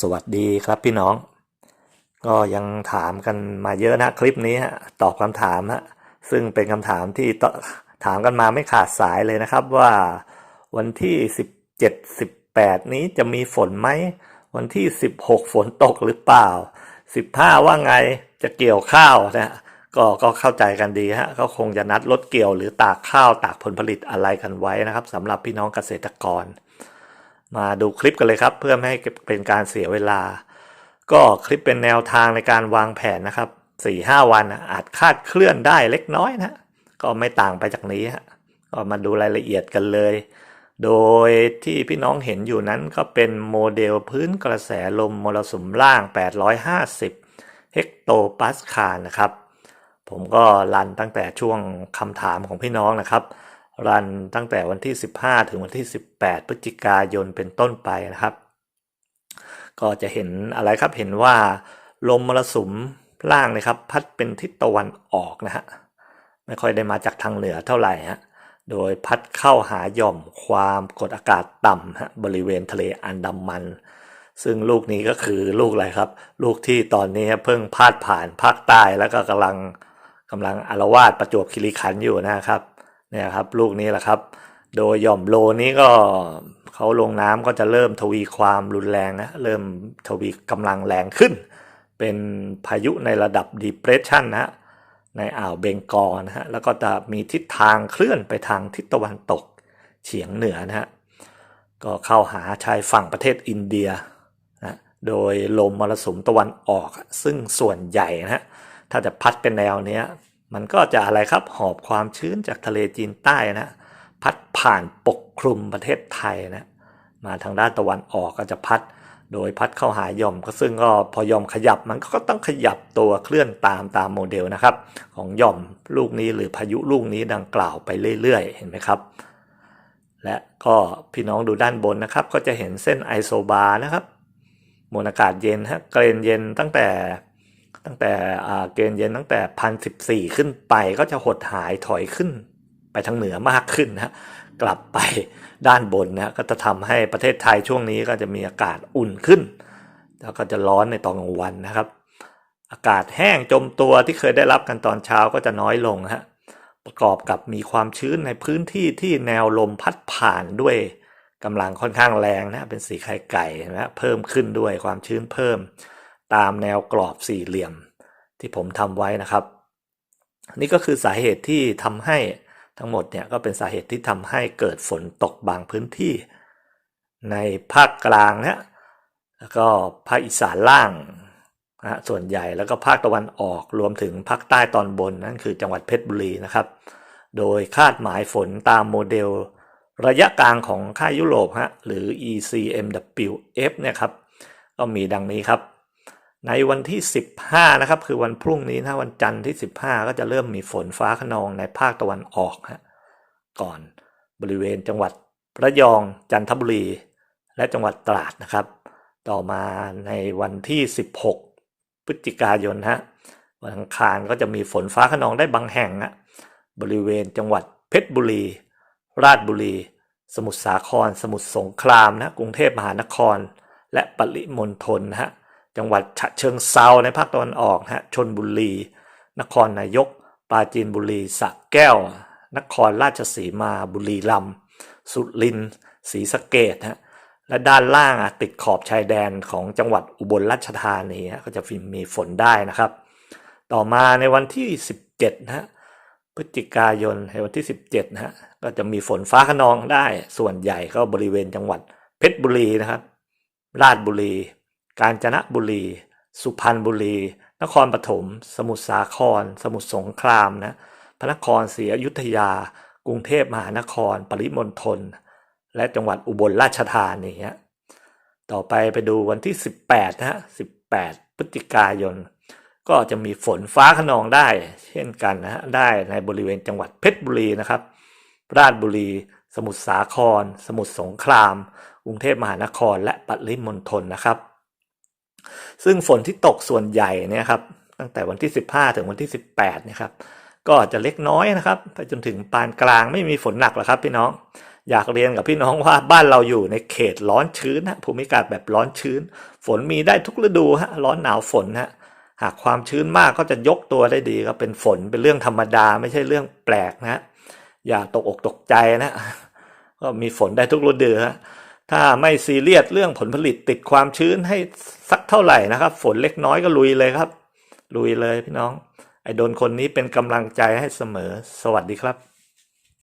สวัสดีครับพี่น้อง ก็ยังถามกันมาเยอะนะคลิปนี้ฮะตอบคำถามฮะซึ่งเป็นคำถามที่ถามกันมาไม่ขาดสายเลยนะครับว่าวันที่ 17 18 นี้จะมีฝนไหม วันที่ 16 ฝนตกหรือเปล่า 15 ว่าไงจะเกี่ยวข้าวนะก็ก็เข้าใจกันดีฮะก็คงจะนัดรถเกี่ยวหรือตากข้าวตากผลผลิตอะไรกันไว้นะครับสำหรับพี่น้องเกษตรกร มาดูคลิปกันเลยครับ เพื่อไม่ให้เป็นการเสียเวลา ก็คลิปเป็นแนวทางในการวางแผนนะครับสี่ห้าวันอาจคาดเคลื่อนได้เล็กน้อยนะก็ไม่ต่างไปจากนี้ฮะก็มาดูรายละเอียดกันเลย โดยที่พี่น้องเห็นอยู่นั้นก็เป็นโมเดลพื้นกระแสลมมรสุมล่าง 850 เฮกโตปาสคาลนะครับ ผมก็รันตั้งแต่ช่วงคำถามของพี่น้องนะครับ รันตั้งแต่วันที่ 15 ถึงวันที่ 18 พฤศจิกายนเป็นต้นไปนะครับ ก็จะเห็นอะไรครับเห็นว่าลมมรสุมล่างนะครับ พัดเป็นทิศตะวันออกนะฮะไม่ค่อยได้มาจากทางเหนือเท่าไหร่ฮะโดยพัดเข้าหาหย่อมความกดอากาศต่ำฮะบริเวณทะเลอันดามัน ซึ่งลูกนี้ก็คือลูกอะไรครับ ลูกที่ตอนนี้เพิ่งพาดผ่านภาคใต้แล้วก็กำลังกำลังอารวาสประจวบคีรีขันอยู่นะครับ เนี่ยครับลูกนี้แหละครับ โดยหย่อมโลนี้ก็เขาลงน้ำก็จะเริ่มทวีความรุนแรงนะเริ่มทวีกำลังแรงขึ้น เป็นพายุในระดับ depression นะฮะในอ่าวเบงกอลนะฮะแล้วก็จะมีทิศทางเคลื่อนไปทางทิศตะวันตกเฉียงเหนือนะฮะก็เข้าหาชายฝั่งประเทศอินเดียนะโดยลมมรสุมตะวันออก ซึ่งส่วนใหญ่นะฮะถ้าจะพัดเป็นแนวเนี้ย มันก็จะอะไรครับ หอบความชื้นจากทะเลจีนใต้นะ พัดผ่านปกคลุมประเทศไทยนะ มาทางด้านตะวันออกก็จะพัด โดยพัดเข้าหาย่อมก็ซึ่งก็พอย่อมขยับมันก็ต้องขยับตัวเคลื่อนตามตามโมเดลนะครับ ของหย่อมลูกนี้หรือพายุลูกนี้ดังกล่าวไปเรื่อยๆ เห็นไหมครับ และก็พี่น้องดูด้านบนนะครับ ก็จะเห็นเส้นไอโซบาร์นะครับมวลอากาศเย็นฮะเกรนเย็นตั้งแต่ ตั้งแต่เกณฑ์เย็นตั้งแต่พันสิบสี่ขึ้นไปก็จะหดหายถอยขึ้น ไปทางเหนือมากขึ้นนะกลับไปด้านบนนะก็จะทำให้ประเทศไทยช่วงนี้ก็จะมีอากาศอุ่นขึ้น แล้วก็จะร้อนในตอนกลางวันนะครับ อากาศแห้งจมตัวที่เคยได้รับกันตอนเช้าก็จะน้อยลงฮะประกอบกับมีความชื้นในพื้นที่ที่แนวลมพัดผ่านด้วยกำลังค่อนข้างแรงนะเป็นสีไข่ไก่นะเพิ่มขึ้นด้วยความชื้นเพิ่ม ตามแนวกรอบสี่เหลี่ยมที่ผมทำไว้นะครับ นี่ก็คือสาเหตุที่ทำให้ทั้งหมดเนี่ยก็เป็นสาเหตุที่ทำให้เกิดฝนตกบางพื้นที่ ในภาคกลางเนี่ยแล้วก็ภาคอีสานล่างนะส่วนใหญ่แล้วก็ภาคตะวันออกรวมถึงภาคใต้ตอนบนนั่นคือจังหวัดเพชรบุรีนะครับ โดยคาดหมายฝนตามโมเดลระยะกลางของค่ายยุโรปฮะหรือ ECMWF เนี่ยครับก็มีดังนี้ครับ ในวันที่ 15 นะครับ คือวันพรุ่งนี้นะวันจันทร์ที่ 15 ก็จะเริ่มมีฝนฟ้าขนองในภาคตะวันออกฮะก่อนบริเวณจังหวัดระยองจันทบุรี และจังหวัดตราดนะครับ ต่อมาในวันที่ 16 พฤศจิกายนฮะวันอังคารก็จะมีฝนฟ้าขนองได้บางแห่งฮะบริเวณจังหวัดเพชรบุรี ราชบุรี สมุทรสาคร สมุทรสงครามนะกรุงเทพมหานคร และปริมณฑลนะฮะ จังหวัดฉะเชิงเซาในภาคตะวันออกฮะชนบุรี นครนายก ปราจีนบุรีสระแก้ว นครราชสีมาบุรีรัมย์สุรินทร์ศรีสะเกดฮะและด้านล่างอะติดขอบชายแดนของจังหวัดอุบลราชธานีฮะก็จะมีฝนได้นะครับ ต่อมาในวันที่ 17นะฮะพฤศจิกายนในวันที่ 17นะฮะก็จะมีฝนฟ้าขนองได้ส่วนใหญ่ก็บริเวณจังหวัดเพชรบุรีนะครับ ราชบุรี กาญจนบุรี สุพรรณบุรี นครปฐม สมุทรสาคร สมุทรสงครามนะพระนครศรีอยุธยา กรุงเทพมหานคร ปริมณฑล และจังหวัดอุบลราชธานีฮะต่อไปไปดูวันที่ 18นะฮะ18 พฤศจิกายน ก็จะมีฝนฟ้าขนองได้ เช่นกันนะฮะได้ในบริเวณจังหวัดเพชรบุรีนะครับ ราชบุรี สมุทรสาคร สมุทรสงคราม กรุงเทพมหานคร และปริมณฑลนะครับ ซึ่งฝนที่ตกส่วนใหญ่เนี่ยครับตั้งแต่วันที่ 15 ถึงวันที่ 18นะครับก็จะเล็กน้อยนะครับไปจนถึงปานกลางไม่มีฝนหนักหรอกครับ พี่น้องอยากเรียนกับพี่น้องว่าบ้านเราอยู่ในเขตร้อนชื้นฮะภูมิอากาศแบบร้อนชื้น ฝนมีได้ทุกฤดูฮะร้อนหนาวฝนฮะหากความชื้นมากก็จะยกตัวได้ดีครับเป็นฝนเป็นเรื่องธรรมดาไม่ใช่เรื่องแปลกนะฮะอย่าตกอกตกใจนะก็มีฝนได้ทุกฤดูฮะ ถ้าไม่ซีเรียสเรื่องผลผลิตติดความชื้นให้สักเท่าไหร่นะครับ ฝนเล็กน้อยก็ลุยเลยครับ ลุยเลยพี่น้อง ไอ้โดนคนนี้เป็นกำลังใจให้เสมอ สวัสดีครับ